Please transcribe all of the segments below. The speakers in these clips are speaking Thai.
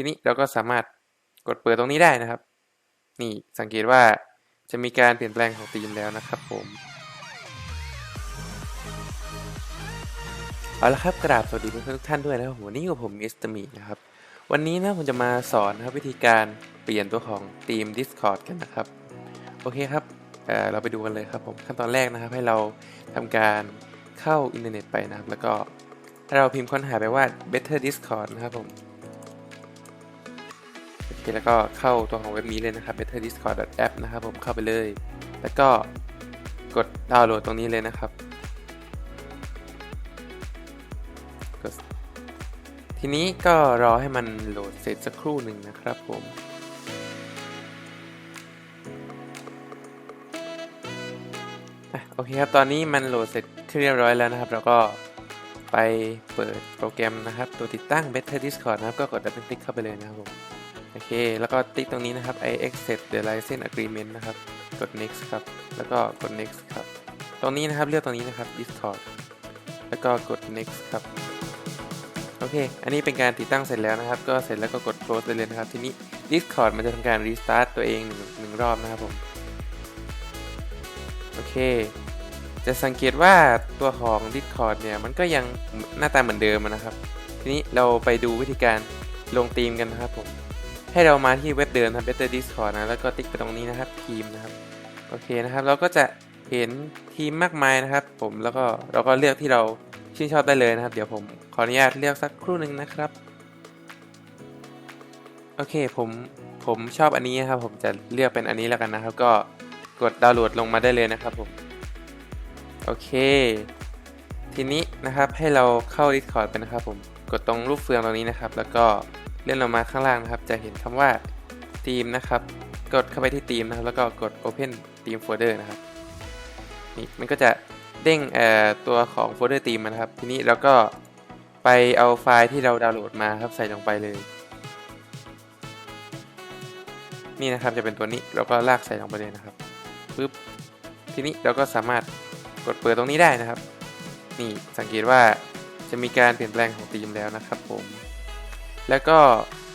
ทีนี้เราก็สามารถกดเปิดตรงนี้ได้นะครับ นี่สังเกตว่าจะมีการเปลี่ยนแปลงของธีมแล้วนะครับผมเอาละครับกราบสวัสดีเพื่อนๆทุกท่านด้วยนะครับผมวันนี้กับผมมิสเตอร์มีนะครับ วันนี้นะผมจะมาสอนนะครับวิธีการเปลี่ยนตัวของธีม Discord กันนะครับ โอเคครับเอ่อเราไปดูกันเลยครับผมขั้นตอนแรกนะครับ ให้เราทำการเข้าอินเทอร์เน็ตไปนะครับ แล้วก็ให้เราพิมพ์ค้นหาไปว่า Better Discord นะครับผม โอเคแล้วก็เข้าตัวของเว็บนี้เลยนะครับ betterdiscord.app นะครับผมเข้าไปเลย แล้วก็กดดาวน์โหลดตรงนี้เลยนะครับก็ทีนี้ก็รอให้มันโหลดเสร็จสักครู่หนึ่งนะครับผมอโอเคครับ ตอนนี้มันโหลดเสร็จที่เรียบร้อยแล้วนะครับเราก็ไปเปิดโปรแกรมนะครับ ตัวติดตั้ง Better Discord นะครับ ก็กดดับเบิลคลิกเข้าไปเลยนะครับผม โอเค แล้วก็ติ๊กตรงนี้นะครับ I accept the license agreement นะครับ กด next ครับ แล้วก็กด next ครับ ตรงนี้นะครับเลือกตรงนี้นะครับ Discord แล้วก็กด next ครับ โอเค อันนี้เป็นการติดตั้งเสร็จแล้วนะครับ ก็เสร็จแล้วก็กด close ได้เลยนะครับ ทีนี้ Discord มันจะทำการ restart ตัวเองหนึ่งหนึ่งรอบนะครับผม โอเค จะสังเกตว่าตัวของ Discord เนี่ย มันก็ยังหน้าตาเหมือนเดิมนะครับ ทีนี้เราไปดูวิธีการลงธีมกันนะครับผม ให้เรามาที่เว็บเดิมนะครับ Better Discord นะ แล้วก็ติ๊กไปตรงนี้นะครับทีมนะครับ โอเคนะครับ เราก็จะเห็นทีมมากมายนะครับ ผมแล้วก็เราก็เลือกที่เราชื่นชอบได้เลยนะครับ เดี๋ยวผมขออนุญาตเลือกสักครู่หนึ่งนะครับ โอเคผมผมชอบอันนี้นครับ ผมจะเลือกเป็นอันนี้แล้วกันนะครับ ก็กดดาวน์โหลดลงมาได้เลยนะครับผม โอเค ทีนี้นะครับให้เราเข้า Discord ไปนะครับ ผมกดตรงรูปเฟืองตรงนี้นะครับ แล้วก็ เลื่อนลงมาข้างล่างนะครับ จะเห็นคำว่าทีมนะครับ กดเข้าไปที่ทีมนะครับ แล้วก็กด Open Team Folder นะครับนี่มันก็จะเด้งตัวของโฟลเดอร์ทีมนะครับ ทีนี้เราก็ไปเอาไฟล์ที่เราดาวน์โหลดมาครับใส่ลงไปเลย นี่นะครับจะเป็นตัวนี้เราก็ลากใส่ลงไปเลยนะครับปึ๊บทีนี้เราก็สามารถกดเปิดตรงนี้ได้นะครับ นี่สังเกตว่าจะมีการเปลี่ยนแปลงของธีมแล้วนะครับผม แล้วก็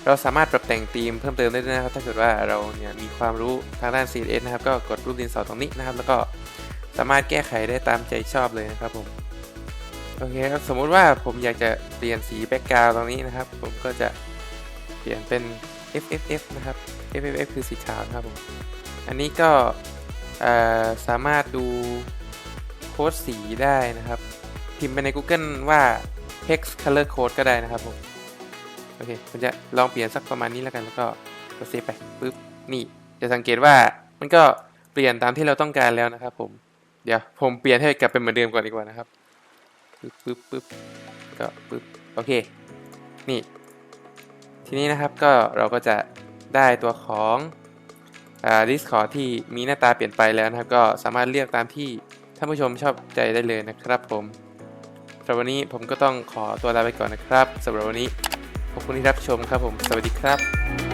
เราสามารถปรับแต่งธีมเพิ่มเติมได้ด้วยนะครับ ถ้าเกิดว่าเราเนี่ยมีความรู้ทางด้าน CSS นะครับ ก็กดรูปดินสอตรงนี้นะครับ แล้วก็สามารถแก้ไขได้ตามใจชอบเลยนะครับผมโอเคครับสมมุติว่าผมอยากจะเปลี่ยนสีแบ็กกราวตรงนี้นะครับ ผมก็จะเปลี่ยนเป็น FFF นะครับ FFF คือสีขาวนะครับผมอันนี้ก็สามารถดูโค้ดสีได้นะครับ พิมพ์ไปใน Google ว่า hex color code ก็ได้นะครับผม โอเคผมจะลองเปลี่ยนสักประมาณนี้แล้วกันแล้วก็กดเซฟไปปึ๊บนี่จะสังเกตว่ามันก็เปลี่ยนตามที่เราต้องการแล้วนะครับ ผมเดี๋ยวผมเปลี่ยนให้กลับเป็นเหมือนเดิมก่อนดีกว่านะครับปึ๊บปึ๊บปึ๊บก็ปึ๊บโอเค นี่ ทีนี้นะครับก็เราก็จะได้ตัวของอ่า Discord ที่มีหน้าตาเปลี่ยนไปแล้วนะครับ ก็สามารถเลือกตามที่ท่านผู้ชมชอบใจได้เลยนะครับผมสำหรับวันนี้ผมก็ต้องขอตัวลาไปก่อนนะครับสำหรับวันนี้ ขอบคุณที่รับชมครับผม สวัสดีครับ